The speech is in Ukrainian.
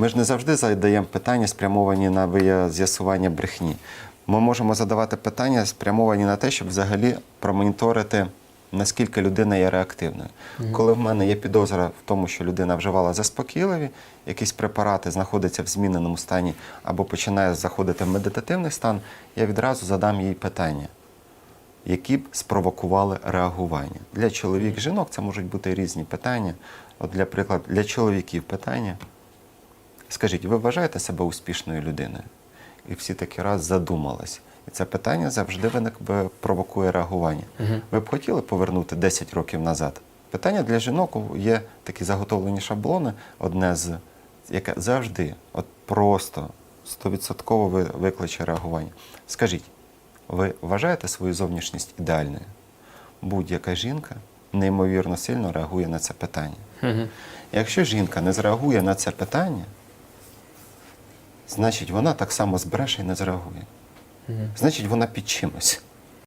Ми ж не завжди задаємо питання, спрямовані на з'ясування брехні. Ми можемо задавати питання, спрямовані на те, щоб взагалі промоніторити, наскільки людина є реактивною. Коли в мене є підозра в тому, що людина вживала заспокійливі, якісь препарати знаходиться в зміненому стані або починає заходити в медитативний стан, я відразу задам їй питання які б спровокували реагування. Для чоловік, жінок це можуть бути різні питання. От, для прикладу, для чоловіків питання. Скажіть, ви вважаєте себе успішною людиною? І всі таки раз задумались. І це питання завжди виник би провокує реагування. Ви б хотіли повернути 10 років назад? Питання для жінок є такі заготовлені шаблони, одне з яке завжди, от просто стовідсотково ви- викличе реагування. Скажіть, ви вважаєте свою зовнішність ідеальною? Будь-яка жінка неймовірно сильно реагує на це питання. Мгм. Якщо жінка не зреагує на це питання, значить вона так само збреше і не зреагує. Значить, вона під чимось.